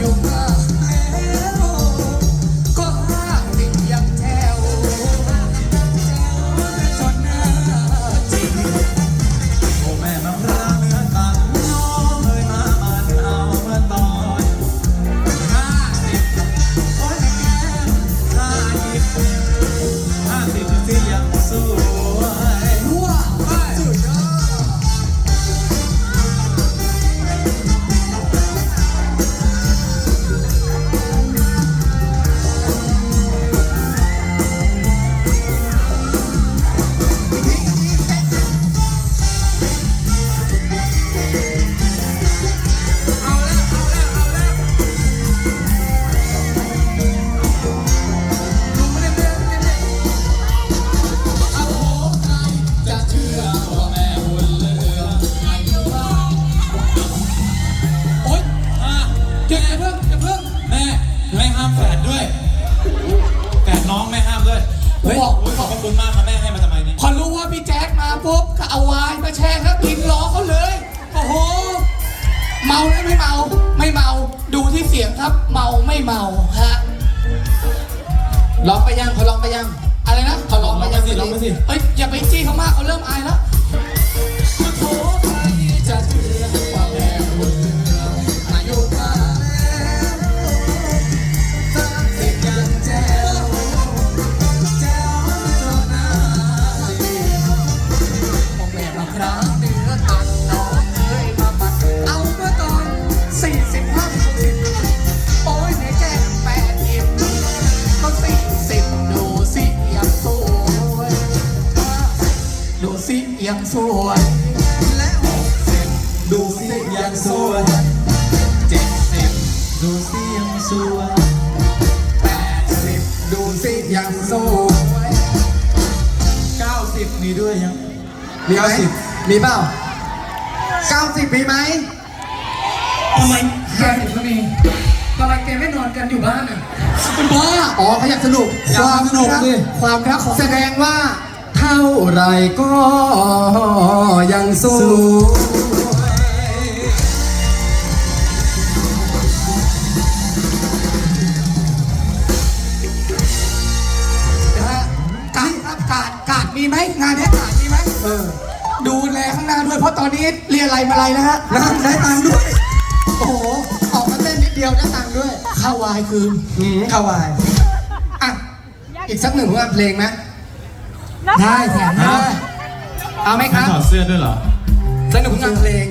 e o. ไม่ห้ามแฝดด้วยแฝดน้องไม่ห้ามด้วยเฮ้ยบอกขอบคุณมากครับแม่ให้มาทำไมนี่พอรู้ว่าพี่แจ๊คมาปุ๊บก็เอาวายมาแชร์ครับกินล้อเขาเลย โอ้โห เมาได้ไม่เมา ไม่เมา ดูที่เสียงครับ เมาไม่เมาฮะลองไปยังเขาลองไปยัง อะไรนะเขาลองไปยังสิเฮ้ยอย่าไปจี้เขามากเขาเริ่มอายแล้ว สิยังสวยและหกสิบดูสิยังสวยเจ็ดสิบดูสิยังสวยแปดสิบดูสิยังสวยเก้าสิบมีด้วยยังมีไหมมีเปล่าเก้าสิบมีไหมทำไมแกถึงก็มีทำไมแกไม่นอนกันอยู่บ้านอะเป็นบ้าอ๋อเขาอยากสนุกอยากสนุกดิความรักของแสดงว่าเท่าไรก็ยังสู้นะฮะกาดครับกาดกาดมีไหมงานนี้กาดมีไหมเออ ดูแลข้างหน้าด้วยเพราะตอนนี้เรียนอะไรมาอะไรนะฮะนะได้ตังค์ด้วย โอ้โหออกมาเต้นนิดเดียวได้ตังค์ด้วยเข้าวายคืนอืมเข้าวายอะอีกสักหนึ่งงานเพลงไหม ได้แถมได้เอาไหมครับ ถอดเสื้อด้วยเหรอสักหนึ่งงานเพลง